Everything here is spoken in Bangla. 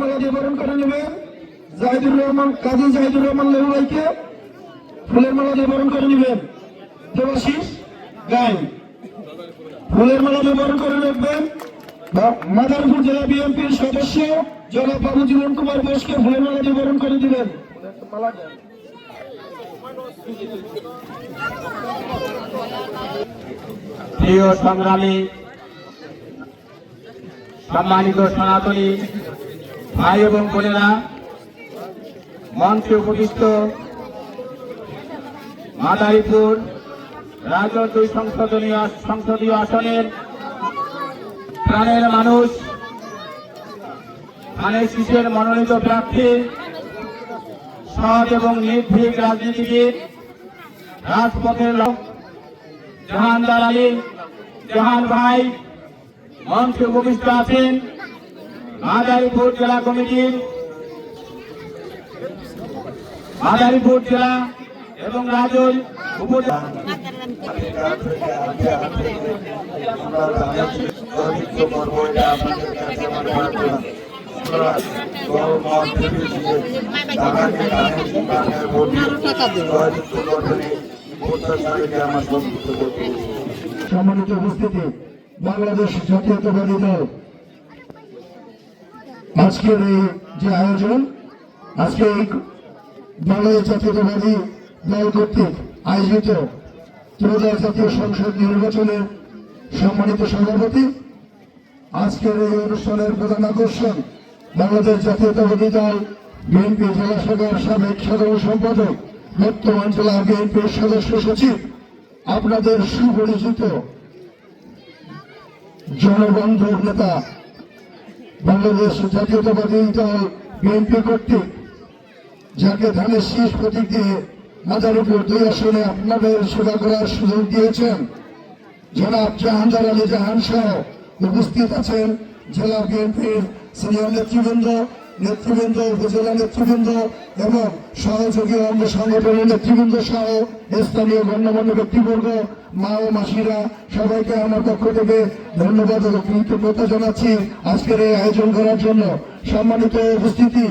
মালা দিয়ে বরণ করে নেবে জাহিদুর ফুলের মালা করে নেবেন। মালা বরণ করে নেবেন মাদারপুর জেলা বিএনপির সদস্য জনাব বাবু জীবন কুমার বোসকে ফুলের মালা দিয়ে বরণ করে দিবেন। প্রিয় সংগ্রামী, সম্মানিত সনাতনী ভাই এবং বোনেরা, মঞ্চে উপবিষ্ট মাদারীপুর রাজ্য দুই সংসদীয় আসনের প্রাণের মানুষ ধানের শীষের মনোনীত প্রার্থী, সৎ এবং নির্ভীক রাজনীতিবিদ, রাজপথের লোক জাহানদার আলী জাহান ভাই মঞ্চে উপবিষ্ট আছেন মাদারীপুর জেলা কমিটির মাদারীপুর জেলা এবং রাজল উপজেলা। সম্মানিত উপস্থিতি, বাংলাদেশ জাতীয়তাবাদী দল। আজকের এই যে আয়োজন, আজকে এই বাংলাদেশ জাতীয়তাবাদী দল কর্তৃক আয়োজিত ত্রয়োদশ জাতীয় সংসদ নির্বাচনের সম্মানিত সভাপতি, আজকের এই অনুষ্ঠানের প্রধান আকর্ষণ বাংলাদেশ জাতীয়তাবাদী দল, বিএনপি জেলা শাখার সাবেক সাধারণ সম্পাদক, বর্তমান জেলা বিএনপির সদস্য সচিব আপনাদের সুপরিচিত জনবন্ধুর নেতা, বাংলাদেশ জাতীয়তাবাদী দল বিএনপি কর্তৃক, যাকে ধানের শীষ প্রতীক দিয়ে মাদারীপুর দুই আসনে আপনাদের সেবা করার সুযোগ দিয়েছেন, জনাব জাহানদার আলী জাহান সহ উপস্থিত আছেন জেলা বিএনপির সিনিয়র নেতৃবৃন্দ নেতৃবৃন্দ, উপজেলা নেতৃবৃন্দ এবং সহযোগী অঙ্গ সংগঠনের নেতৃবৃন্দ সহ স্থানীয় গণ্যমান্য ব্যক্তিবর্গ, মা ও মাসিরা, সবাইকে আমার পক্ষ থেকে ধন্যবাদ ও কৃতজ্ঞতা জানাচ্ছি আজকের এই আয়োজন করার জন্য। সম্মানিত উপস্থিতি